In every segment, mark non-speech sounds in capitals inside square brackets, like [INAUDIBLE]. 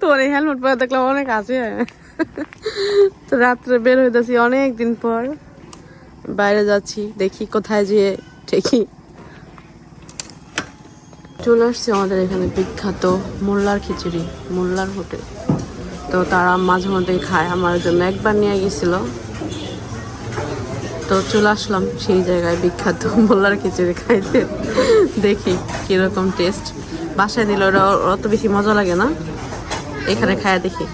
তোমার এই হেলমেট পরে দেখলাম অনেক আছে। তো রাত্রে বের হইতেছি অনেক দিন পর। বাইরে যাচ্ছি, দেখি কোথায় যেয়ে ঠিকই চলে আসছে আমাদের এখানে বিখ্যাত মোল্লার খিচুড়ি, মোল্লার হোটেল। তো তারা মাঝে মধ্যে খায়, আমার জন্য একবার নিয়ে গেছিল। তো চলে আসলাম সেই জায়গায় বিখ্যাত মোল্লার খিচুড়ি খাইতে। দেখি কীরকম টেস্ট বাসায় দিলে ওরা অত বেশি মজা লাগে না। এখানে খায় দেখি।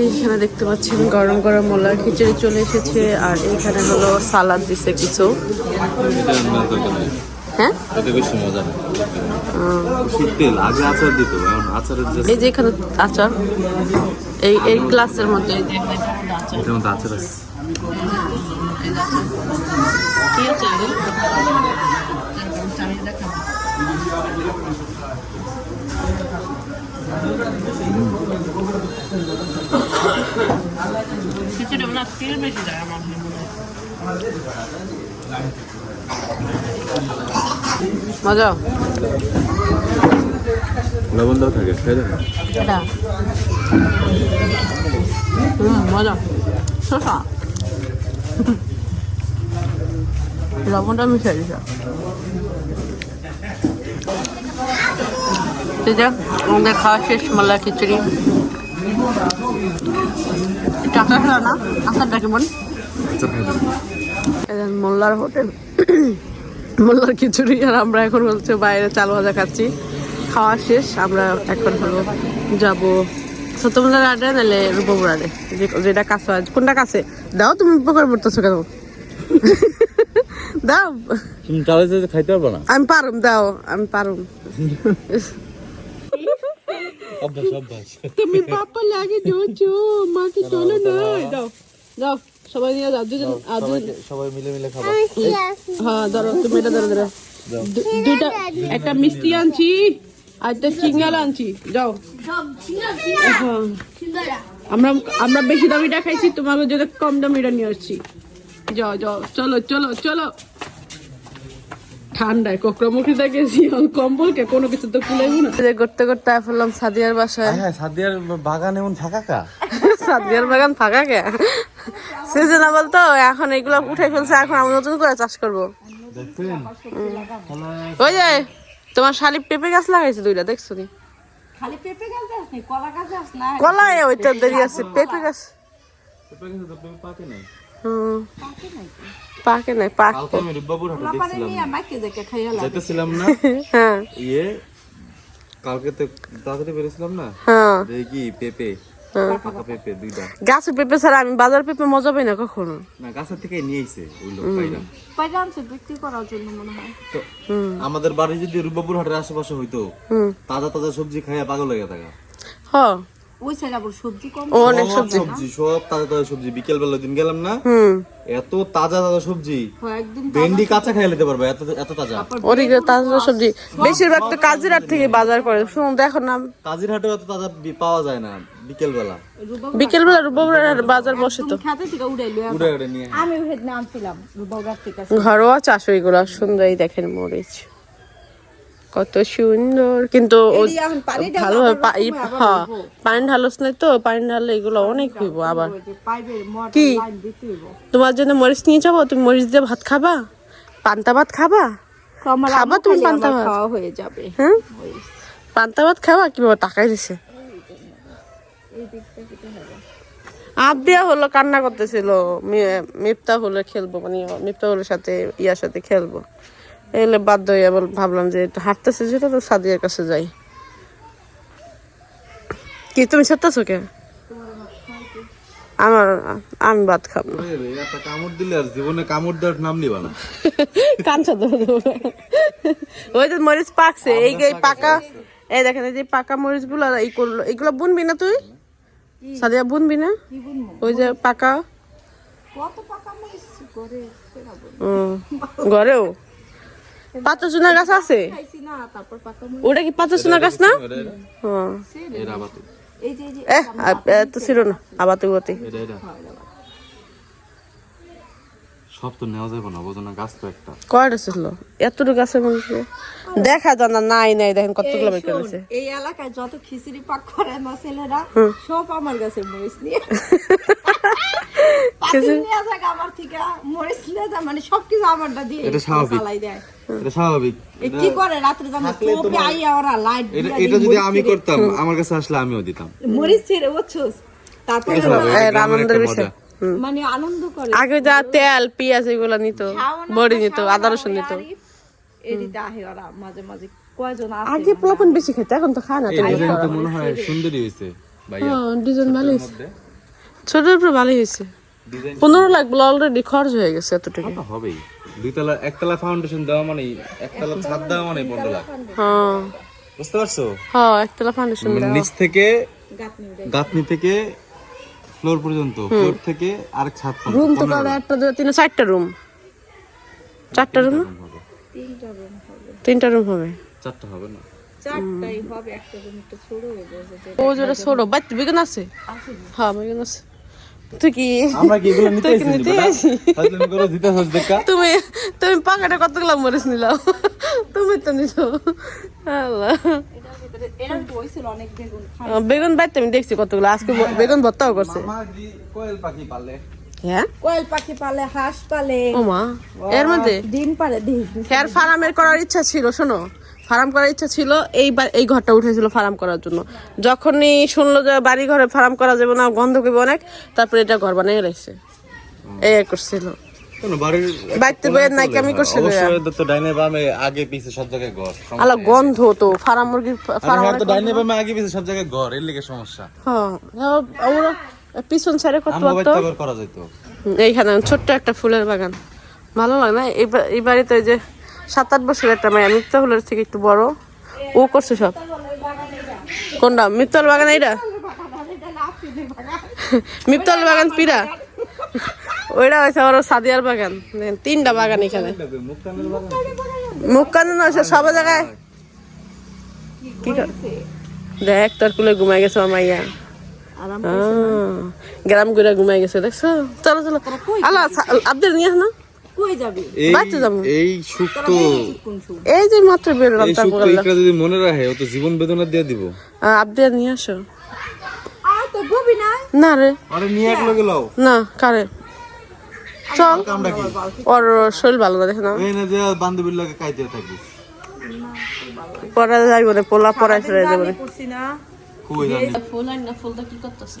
এইখানে দেখতে পাচ্ছেন গরম গরম মোল্লার খিচুড়ি চলে এসেছে আর এখানে হলো সালাদ দিছে কিছু। হ্যাঁ? এই যে এখানে আচার। এই এই গ্লাসের মধ্যে আচার। আছে। কি। খিচুড়ি মনে হয় তেল বেশি যায় আমার হয়। মজা। লবণ দাও থাকে খেয়ে দেখো মজা। শসা। লবণটা মিশে দিছে। এই যে আমাদের খাওয়া শেষ মাল্লা খিচুড়ি। খেলা না? আসারটা কেমন? মোল্লার হোটেল। মোল্লার খিচুড়ি আর আমরা এখন হচ্ছে বাইরে চাল ভাজা খাচ্ছি। খাওয়া শেষ আমরা এখন হলো যাব সত্যমন্দার আডে নাহলে রূপপুর আডে যেটা কাছে আছে। কোনটা কাছে? দাও তুমি উপকার করতেছো কেন? দাও। তুমি খাইতে পারবে না? আমি পারুম দাও আমি পারুম। অভ্যাস অভ্যাস। তুমি পাপা লাগে জোচো মাকে চলো না। দাও দাও সবাই নিয়ে যাও দুজন সবাই মিলে মিলে খাব হ্যাঁ ধরো তুমি এটা ধরো ধরো। দুইটা একটা মিষ্টি আনছি আর একটা চিঙ্গাল আনছি। যাও। হ্যাঁ। আমরা আমরা বেশি দামিটা খাইছি তোমাকে যদি কম দামিটা নিয়ে আসছি। যাও যাও চলো চলো চলো। ঠান্ডায় কোকড়ামুখি দেখেছি কম্বলকে কোনো কিছু তো কুলাইবো না। করতে করতে ফেললাম সাদিয়ার বাসায়। হ্যাঁ সাদিয়ার বাগান এমন ফাঁকা কা? সাদিয়ার বাগান ফাঁকা কে? সিজনেবল তো এখন এগুলো উঠে ফেলছে এখন আমি নতুন করে চাষ করব। ওই যে তোমার শালি পেঁপে গাছ লাগাইছে দুইটা দেখছ খালি পেঁপে গাছ আছে না কলা গাছ ওইটা দেরি আছে পেঁপে গাছ। পাকে নাই। পাকে নাই পাক। কালকে আমি রূপবাবুর হাটে দেখছিলাম। নিয়ে দেখে খাইয়া লাগে যেতেছিলাম না। [LAUGHS] হ্যাঁ। ইয়ে কালকে তো তাড়াতাড়ি বেরিয়েছিলাম না? হ্যাঁ। দেখি পেঁপে পাকা পেঁপে দুইটা। গাছের পেঁপে ছাড়া আমি বাজার পেঁপে মজা পাই না কখনো। না গাছের থেকে নিয়ে আইছে ওই লোক ভাইরা পাইরা। আনছে বিক্রি করার জন্য মনে হয়। আমাদের বাড়ি যদি রূপবাবুর হাটের আশেপাশে হইতো হুম। তাজা তাজা সবজি খাইয়া পাগল হয়ে থাকা। ওই সাইড আবার সবজি কম অনেক সবজি। সব তাজা তাজা সবজি। বিকেল বেলা দিন গেলাম না হুম। এত তাজা তাজা সবজি। হয় ভেন্ডি কাঁচা নিতে পারবে এত এত তাজা। ওদিকে তাজা সবজি। বেশিরভাগ তো কাজের হাট থেকে বাজার করে। শুনুন দেখো না। কাজিরহাটেও এত তাজা পাওয়া যায় না বিকেল বেলা বিকেল বেলা রূপবাবুর বাজার বসে তো। খাতে থেকে নিয়ে। আমি থেকে ঘরোয়া চাষ ওইগুলো সুন্দরই দেখেন মরিচ। কত সুন্দর। কিন্তু আবার হ্যাঁ পানি ঢালস নাই তো পানি ঢাললে এগুলো অনেক হইব আবার। কি? তোমার জন্য মরিচ নিয়ে যাব তুমি মরিচ দিয়ে ভাত খাবা? পান্তা ভাত খাবা? খাবা তুমি পান্তা ভাত? খাওয়া হয়ে যাবে। হ্যাঁ? পান্তা ভাত খাবা? কি বাবা টাকাই দিছে? আপ দিয়া হলো কান্না করতেছিল মি- মিফতা হলে খেলব মানে মিফতা হলের সাথে ইয়ার সাথে খেলব। এলে বাধ্য হয়ে বল ভাবলাম যে একটু হাঁটতেছে যেটা তো সাদিয়ার কাছে যাই। কি তুমি সত্যাছো কে? আমার আমি ভাত খাব না। কামড় দিলে আর জীবনে কামড় দেওয়ার নাম নিবা না। [LAUGHS] ধরে দেবো ওই যে মরিচ পাকছে এই এই পাকা এই দেখেন এই যে পাকা মরিচগুলো এই করল। এইগুলো বুনবি না তুই? সাদিয়া বুনবি না? ওই যে পাকা কত পাকা মরিচ করে ঘরেও? পাতা চুনা গাছ আছে? ওটা কি পাতা চুনা গাছ না? হ্যাঁ। এরা আবাতে। এই যে এই যে এ এত ছিল না আবার গতি এটা এটা। সব তো নেওয়া যাবে না বোঝো না গাছ তো একটা। কয়টা ছিল? এতটুকু গাছের মধ্যে? দেখা যায় না নাই নাই দেখেন কতগুলো বের করেছে এই এলাকায় যত খিচুড়ি পাক করে না ছেলেরা সব আমার কাছে নিয়ে। [LAUGHS] আমার থেকে মরিচ নিয়ে যা মানে সবকিছু আমারটা দিয়ে এটা স্বাভাবিক। দেয়। এটা স্বাভাবিক। কি করে রাত্রে জানো টোপে আইয়া ওরা লাইট এটা এটা যদি আমি করতাম আমার কাছে আসলে আমিও দিতাম। মরিচ ছেড়ে বুঝছস? তারপরে এটা স্বাভাবিক, এই এটা গ্রামের আনন্দের বিষয়। মানে আনন্দ করে। আগে যা তেল পেঁয়াজ এগুলো নিত বড়ি নিত আদা রসুন নিত। ওরা মাঝে মাঝে। কয়জন আছে আগে পোলাপন বেশি খেতে এখন তো খায় না এই ডিজাইন তো মনে হয় সুন্দরই হয়েছে ভাইয়া। ডিজাইন ভালো হয়েছে মধ্যে? উপরে ভালোই হয়েছে পনেরো লাখ বলে অলরেডি খরচ হয়ে গেছে এতটুকু। তো হবেই। দুইতলা একতলা ফাউন্ডেশন দেওয়া মানে একতলা ছাদ দেওয়া মানে পনেরো লাখ। হ্যাঁ। বুঝতে পারছ? হ্যাঁ একতলা ফাউন্ডেশন মানে নিচ থেকে গাঁথনি থেকে ফ্লোর পর্যন্ত ফ্লোর থেকে আরেক ছাদ পর্যন্ত রুম তো একটা দুটো তিনটা চারটা রুম চারটা রুম তিনটা রুম হবে। তিনটা রুম হবে। চারটা হবে না? চারটাই হবে একটা রুম একটু ছোট হয়ে যাবে ও যেটা ছোট। বাচ্চা বেগুন আছে। হ্যাঁ বেগুন আছে। তুই কি? আমরা কি এগুলো নিতে তুই নিতে বেটা? আইছি? ফাজলামি দিতে হস দেখা। তুমি তুমি পকেটে কতগুলো মরিচ নিলাও তুমি তো নিছো। আল্লাহ। এরকম হয়েছিল অনেক বেগুন খাই আহ, বেগুন বাইতে আমি দেখছি কতগুলো। আজকে বেগুন ভর্তাও করছে। কোয়েল পাখি পালে। হ্যাঁ? কোয়েল পাখি পালে হাঁস পালে। এর মধ্যে? ডিম পালে ডিম। ফার্মের করার ইচ্ছা ছিল শোনো। ফার্ম করার ইচ্ছা ছিল এইবার এই ঘরটা উঠেছিল ফার্ম করার জন্য। যখনই শুনলো যে বাড়ি ঘরে ফার্ম করা যাবে না গন্ধ করবে অনেক তারপরে এটা ঘর বানিয়ে রাখছে। এই করছিল। সব জায়গায় ঘর সমস্যা আলা গন্ধ তো ফার্ম মুরগির ফার্ম ডাইনে বামে আগে পিছে সব জায়গায় ঘর এর লিগে সমস্যা। হ্যাঁ ওরা পিছন সাইডে করা যেত এইখানে ছোট্ট একটা ফুলের বাগান। ভালো লাগে না? এই বাড়িতে যে সাত আট বছরের একটা মেয়ে মিথ্যা ফুলের থেকে একটু বড়। ও করছে সব। কোনটা? মিত্তল বাগান এইটা? মিত্তল বাগান পিরা ওইটা হয়েছে ওর সাদিয়ার বাগান। তিনটা বাগান এখানে। মুক্তানের বাগান মুখ কান না সব জায়গায়? কি কর- দেখ তোর কুলে ঘুমাই গেছে মাইয়া। গ্রাম ঘুরে ঘুমাই গেছে দেখছ? চলো চলো। আল্লাহ আব্দের নিয়ে না। কই যাবি। এই বাচ্চা যাব। এই এই যে মাত্র বেরোলাম এই তারপর সুক্ত ইকরা যদি মনে রাখে ও তো জীবন বেদনা দিয়ে দিব। আব্দের নিয়ে আসো। তো গবি না না রে। আরে নিয়ে এক লগে লও। না কারে? চল। ওর শরীর ভালো না দেখে না এই না যে বান্ধবীর লগে কাইতে থাকবি পড়া যাইব না পোলা পড়াই ফেলে যাব না কই জানি। ফুল আইন না ফুলটা কি করতেছ?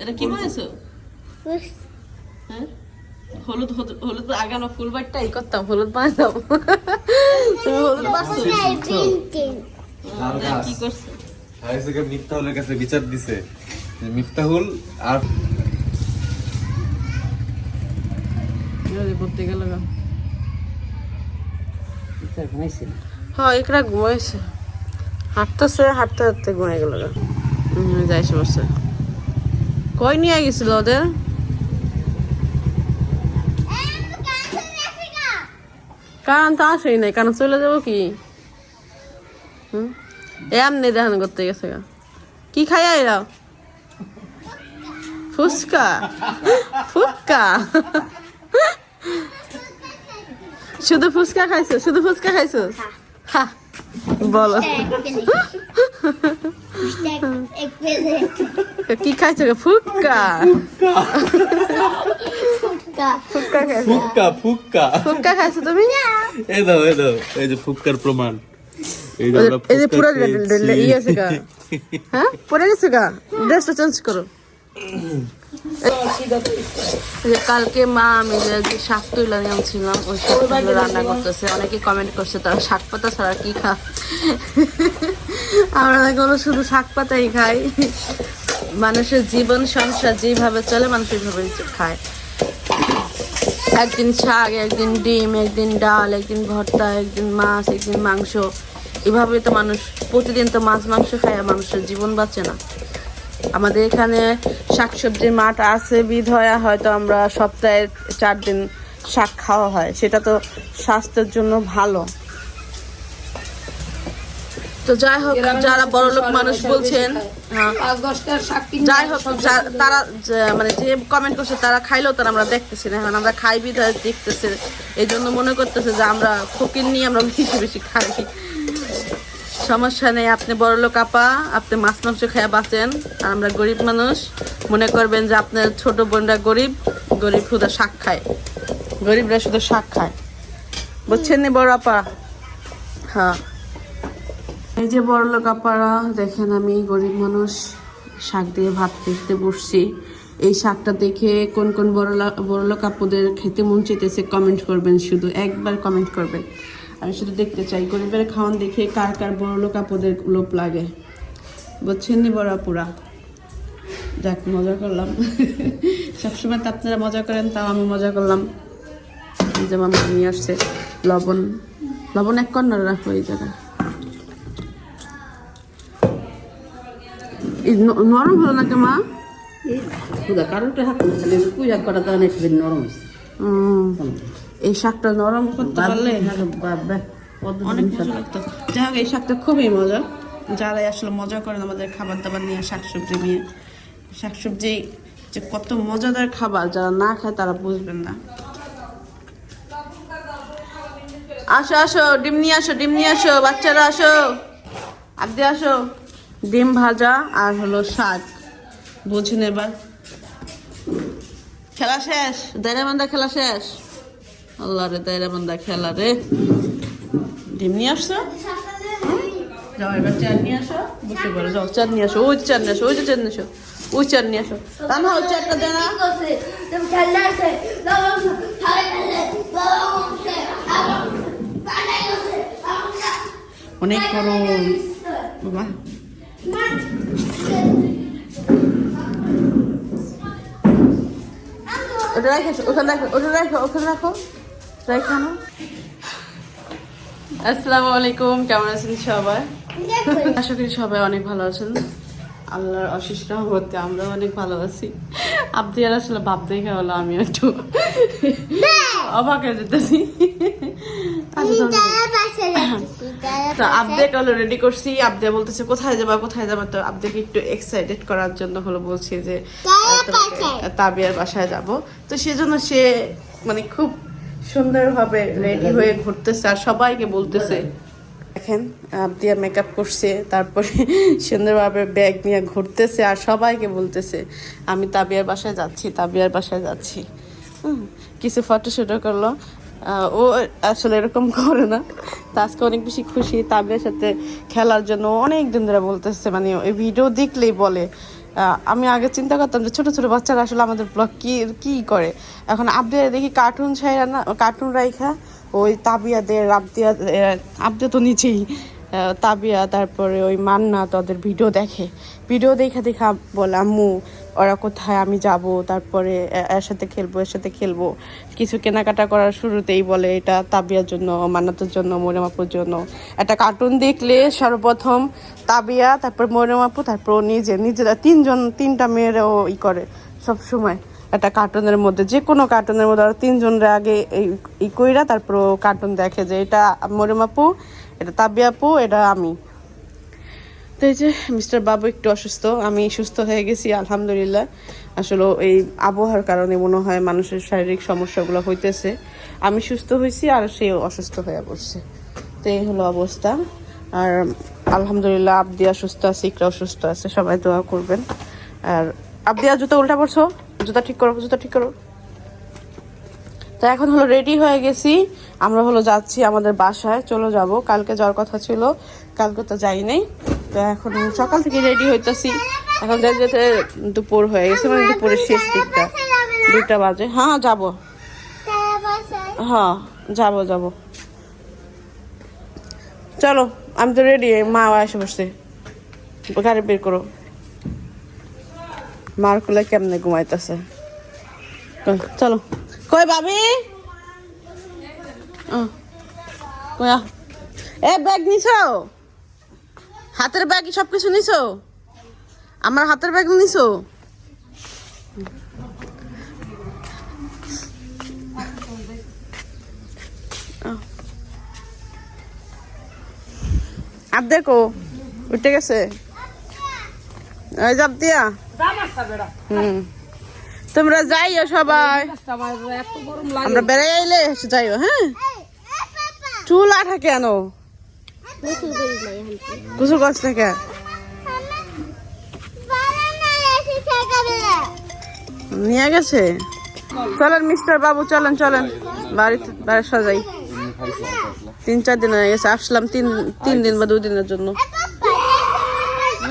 এটা কি বানাইছো? হ্যাঁ? হলুদ হলুদ আগানো ফুল বাটটাই করতাম হলুদ বানাতাম। তুমি হলুদ বাড়ছো কি করছ? হাই থেকে মিফতাহুলের কাছে বিচার দিছে? যে মিফতাহুল আর পড়তে গেল হ্যাঁ একরা ঘুমাইছে। হাঁটতেছে হাঁটতে হাঁটতে ঘুমাই গেল যাইছে বসে। কই নিয়ে গেছিল ওদের? কারণ তো আসেই নাই কারণ চলে যাব কি? হুম? এমনি দেখান করতে গেছে। কি খাই আইরাও ফুচকা? ফুচকা? শুধু ফুচকা খাইছো শুধু ফুচকা খাইছো? বলো। কি খাইছো? ফুচকা। খাইছো ফুক্কা ফুক্কা খাইছো তুমি? এই দাও এই দাও এই যে ফুক্কার প্রমাণ। এই যে আমরা এই যে পুরো খেয়েছি। ইয়ে আছে গা। হ্যাঁ? পরে গেছে গা। ড্রেসটা চেঞ্জ করো। কালকে মা আমি যে শাক তুলে নিয়ে আনছিলাম ওই শাকগুলো রান্না করতেছে। অনেকে কমেন্ট করছে তারা শাক পাতা ছাড়া কি খা আমরা নাকি বলো শুধু শাক পাতাই খাই। মানুষের জীবন সংসার যেভাবে চলে মানুষ ওইভাবে খায়। একদিন শাক, একদিন ডিম, একদিন ডাল, একদিন ভর্তা, একদিন মাছ, একদিন মাংস। এভাবে তো মানুষ, প্রতিদিন তো মাছ, মাংস খায় মানুষের জীবন বাঁচে না। আমাদের এখানে শাকসবজির মাঠ আছে বিধয়া হয় হয়তো আমরা সপ্তাহে চার দিন শাক খাওয়া হয়। সেটা তো স্বাস্থ্যের জন্য ভালো। তো যাই হোক যারা বড় লোক মানুষ বলছেন হ্যাঁ। যাই হোক তারা মানে যে কমেন্ট করছে তারা খাইলেও তারা আমরা দেখতেছি না। এখন আমরা খাই বিধায় দেখতেছে। এই জন্য মনে করতেছে যে আমরা ফকির নিয়ে আমরা বেশি বেশি খাই। সমস্যা নেই আপনি বড় লোক আপা আপনি মাছ মাংস খেয়ে বাঁচেন। আর আমরা গরিব মানুষ মনে করবেন যে আপনার ছোট বোনরা গরিব গরিব শুধু শাক খায়। গরিবরা শুধু শাক খায়। বুঝছেন নি বড় আপা? হ্যাঁ। এই যে বড় লোক আপারা, দেখেন আমি গরিব মানুষ, শাক দিয়ে ভাত খেতে বসছি। এই শাকটা দেখে কোন কোন বড় বড় লোক আপুদের খেতে মন চেতেছে কমেন্ট করবেন, শুধু একবার কমেন্ট করবেন। আমি শুধু দেখতে চাই, গরিবের খাওয়ান দেখে কার কার বড় লোক আপুদের লোভ লাগে। বুঝছেন নি বড় আপুরা? যাক, মজা করলাম। [LAUGHS] সবসময় তো আপনারা মজা করেন, তাও আমি মজা করলাম। যেমন নিয়ে আসছে লবণ। লবণ এক কর্নার রাখো এই জায়গায় এই ন- নরম হলো না কে মা কারোটা হাত হাত কটা তাহলে একটু নরম হয়েছে এই শাকটা নরম করতে পারলে যাই হোক এই শাকটা খুবই মজা। যারা আসলে মজা করেন আমাদের খাবার দাবার নিয়ে শাকসবজি নিয়ে শাকসবজি যে কত মজাদার খাবার যারা না খায় তারা বুঝবেন না। আসো আসো ডিম নিয়ে আসো ডিম নিয়ে আসো বাচ্চারা আসো। আগে আসো। ডিম ভাজা আর হলো শাক। বুঝুন এবার? খেলা শেষ? দায়রাবান্ধা খেলা শেষ? আল্লাহ রে, দায়রাবান্ধা খেলা রে। ডিম নিয়ে আসছো? এবার নিয়ে আসো। যাও চার নিয়ে আসো। ওই নিয়ে আসো, ওই ওই নিয়ে আসো। অনেক গরম। বাবা ওটা রাখো ওখানে রাখো ওটা রাখো ওখানে রাখো। রাখো আসসালামু আলাইকুম কেমন আছেন সবাই? আশা করি সবাই অনেক ভালো আছেন। আল্লাহর অশেষ রহমতে আমরা অনেক ভালো আছি। আপনি আর আসলে ভাব দেখে হলো আমি একটু অবাক হয়ে যেতেছি। তো আপডেট হলো রেডি করছি আপডে বলতেছে কোথায় যাবা কোথায় যাবা? তো একটু এক্সাইটেড করার জন্য হলো বলছি যে তাবিয়ার বাসায় যাব। তো সেজন্য সে মানে খুব সুন্দরভাবে রেডি হয়ে ঘুরতেছে আর সবাইকে বলতেছে দেখেন আবদিয়া মেকআপ করছে তারপরে সুন্দরভাবে ব্যাগ নিয়ে ঘুরতেছে আর সবাইকে বলতেছে আমি তাবিয়ার বাসায় যাচ্ছি তাবিয়ার বাসায় যাচ্ছি। হুম, কিছু ফটোশুটও করল। আহ, ও আসলে এরকম করে না। তো আজকে অনেক বেশি খুশি। তাবিয়ার সাথে খেলার জন্য অনেক দিন ধরে বলতেছে মানে ওই ভিডিও দেখলেই বলে। আমি আগে চিন্তা করতাম যে ছোট ছোট বাচ্চারা আসলে আমাদের ব্লগ কি কি করে। এখন আপডে দেখি কার্টুন ছাইরা না কার্টুন রাইখা, ওই তাবিয়াদের আবদিয়া আবদিয়া তো নিচেই তাবিয়া, তারপরে ওই মান্না তাদের ভিডিও দেখে। ভিডিও দেখা দেখা বলে, আম্মু ওরা কোথায়, আমি যাব, তারপরে এর সাথে খেলব, এর সাথে খেলব। কিছু কেনাকাটা করার শুরুতেই বলে, এটা তাবিয়ার জন্য, মান্নাতের জন্য মরিমাপুর জন্য। একটা কার্টুন দেখলে সর্বপ্রথম তাবিয়া, তারপর মরিমাপু তারপর নিজে, নিজেরা তিনজন, তিনটা মেয়েরাও ই করে সব সময় একটা কার্টুনের মধ্যে যে কোনো কার্টুনের মধ্যে ওরা তিনজনের আগে এই কইরা তারপর কার্টুন দেখে যে, এটা মরিমাপু এটা তাবিয়াপু এটা আমি। তো এই যে মিস্টার বাবু একটু অসুস্থ, আমি সুস্থ হয়ে গেছি, আলহামদুলিল্লাহ। আসলে এই আবহাওয়ার কারণে মনে হয় মানুষের শারীরিক সমস্যাগুলো হইতেছে। আমি সুস্থ হয়েছি আর সে অসুস্থ হয়ে পড়ছে। তো এই হলো অবস্থা। আর আলহামদুলিল্লাহ আবদিয়া সুস্থ আছে, ইকরাও সুস্থ আছে, সবাই দোয়া করবেন। আর আবদিয়া, জুতো উল্টা পড়ছো জুতা ঠিক করো, জুতা ঠিক করো। তো এখন হলো রেডি হয়ে গেছি। আমরা হলো যাচ্ছি আমাদের বাসায়, চলে যাব। কালকে যাওয়ার কথা ছিল, কালকে তো যাই নাই। তো এখন সকাল থেকে রেডি হইতেছি। এখন যেতে যেতে দুপুর হয়ে গেছে মানে দুপুরের শেষ দিকটা। দুইটা বাজে। হ্যাঁ যাব। হ্যাঁ যাব যাব। চলো, আমি তো রেডি মা এসে বসছে। গাড়ি বের করো। মার কুলে কেমনে ঘুমাইতেছে? চলো। কই, ভাবি? কই এ, ব্যাগ নিছো? হাতের ব্যাগ সব কিছু নিছো আমার হাতের ব্যাগ নিছো আর দেখো উঠে গেছে ওই যাব দিয়া হুম তোমরা যাইও সবাই এত গরম লাগে আমরা বেড়ে আইলে এসে যাইও হ্যাঁ চুল আঠা কেন গোসল করছ না কেন নিয়ে গেছে? চলেন মিস্টার বাবু চলেন চলেন। বাড়িতে বাড়ি সাজাই। তিন চার দিন হয়ে গেছে আসলাম তিন তিন দিন বা দুই দিনের জন্য।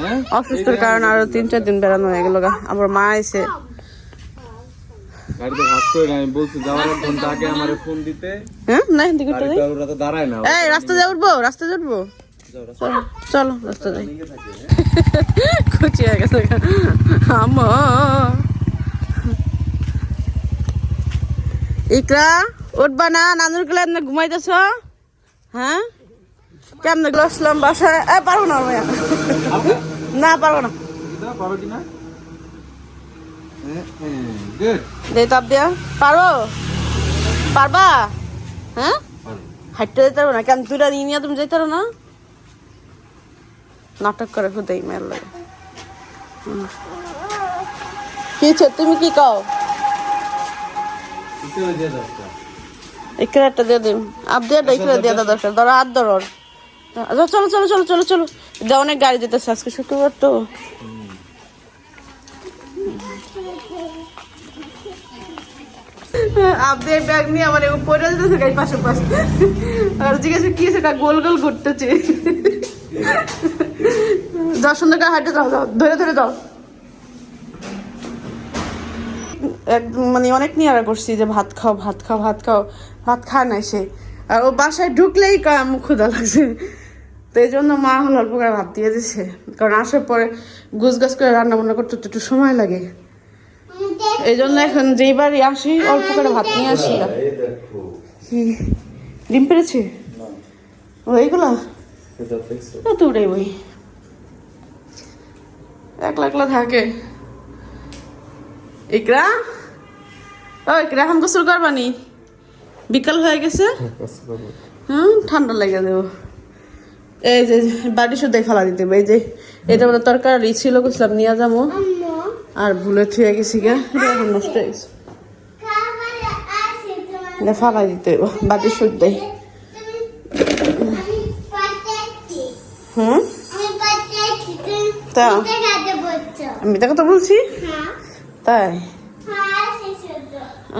হ্যাঁ? অসুস্থর কারণে আরও তিন চার দিন বেড়ানো হয়ে গেল আবার মা এসে গাড়িতে ভাস করে না আমি বলছি যাওয়ার এক ঘণ্টা আগে আমার ফোন দিতে হ্যাঁ না হিন্দি করতে গাড়িতে ওরা তো দাঁড়ায় না এই রাস্তা দিয়ে উঠবো রাস্তা দিয়ে উঠবো। চলো, চলো রাস্তা যাই খুচি হয়ে? গেছে আমা। ইকরা উঠবা না নানুর গেলে ঘুমাইতেছ? হ্যাঁ? কেমন গেল আসলাম বাসায়? এ পারব না না পারব না। কিনা দে তাপ দিয়া পারো? পারবা? হ্যাঁ? হাঁটতে যেতে পারব না। কেন? দুটা নিয়ে নিয়ে তুমি যেতে পারো না? নাটক করে খুদাই মেল লাগে কি তুমি কি কও? একটা দিয়ে দিন আপ দিয়ে এখানে দিয়ে দাও দরকার ধরো হাত ধরো। আচ্ছা, চলো চলো চলো চলো চলো। যা অনেক গাড়ি যেতেছে আজকে শুক্রবার তো। আপনি ব্যাগ নিয়ে আমার এরকম পড়ে যেতেছে গাড়ি পাশে পাশে। আর জিজ্ঞাসা কি সেটা গোল গোল ঘুরতেছে। যাও সুন্দর করে হাঁটে যাও যাও, ধরে ধরে একদম মানে অনেক নিয়ারা করছি যে ভাত খাও ভাত খাও ভাত খাও, ভাত খায় নাই সে। আর ও বাসায় ঢুকলেই কয় আমার ক্ষুধা লাগছে। তো এই জন্য মা হলো অল্প করে ভাত দিয়ে দিছে। কারণ আসার পরে গুছ গাছ করে রান্না বান্না করতে তো একটু সময় লাগে। এই জন্য এখন যেইবারই আসি অল্প করে ভাত নিয়ে আসি। ডিম পেরেছে? ও এইগুলা? তো উড়াই বই। একলা একলা থাকে। ইকরা? ও ইকরা এখন গোসল করবানি বিকাল হয়ে গেছে। হুম ঠান্ডা লেগে দেবো এই যে বাড়ি শুদ্ধই ফেলা দিতে হবে। এই যে এটা মানে তরকারি ছিল গেছিলাম নিয়ে যাব। আর ভুলে থুয়ে গেছি গে নষ্ট হয়ে গেছে। এটা ফালাই দিতে বাতি শুদ্ধই হুম? তা আমি তাকে তো বলছি? তাই?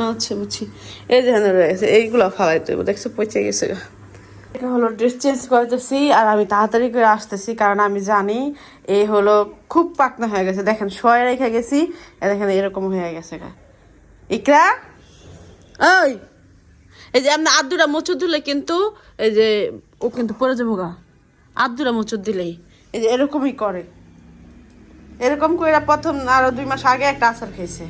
আচ্ছা বুঝছি। এই যে এখানে রয়েছে এইগুলো ফালাইতে হইব, দেখছ, পচে গেছে গা। এটা হলো ড্রেস চেঞ্জ করতেছি আর আমি তাড়াতাড়ি করে আসতেছি, কারণ আমি জানি এই হলো খুব পাকনা হয়ে গেছে। দেখেন শয়ে রেখে গেছি দেখেন, এরকম হয়ে গেছে ইকরা? ওই! এই যে আপনি আদুরা মোচর দিলে কিন্তু, এই যে ও কিন্তু পড়ে যাব গা। আদুরা মোচর দিলেই। এই যে এরকমই করে। এরকম করে প্রথম আরও দুই মাস আগে একটা আচার খেয়েছে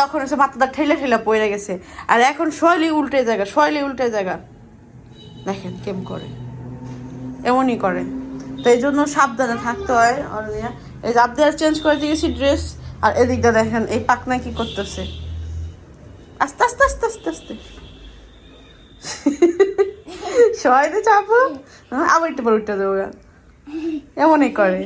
তখন এসে মাথাটা ঠেলে ঠেলে পড়ে গেছে। আর এখন শৈলী উল্টে জায়গা, শৈলী উল্টে জায়গা। দেখেন কেম করে। এমনই করে। তো এই জন্য সাবধানে থাকতে হয়, অরণিয়া। এই আপনি চেঞ্জ করে দিয়েছি ড্রেস আর এদিকটা দেখেন, এই পাকনা কি করতেছে। আস্তে আস্তে আস্তে আস্তে আস্তে। সবাই তো চাপো। আবার একটু পর উঠতে দেবো এমনই করে।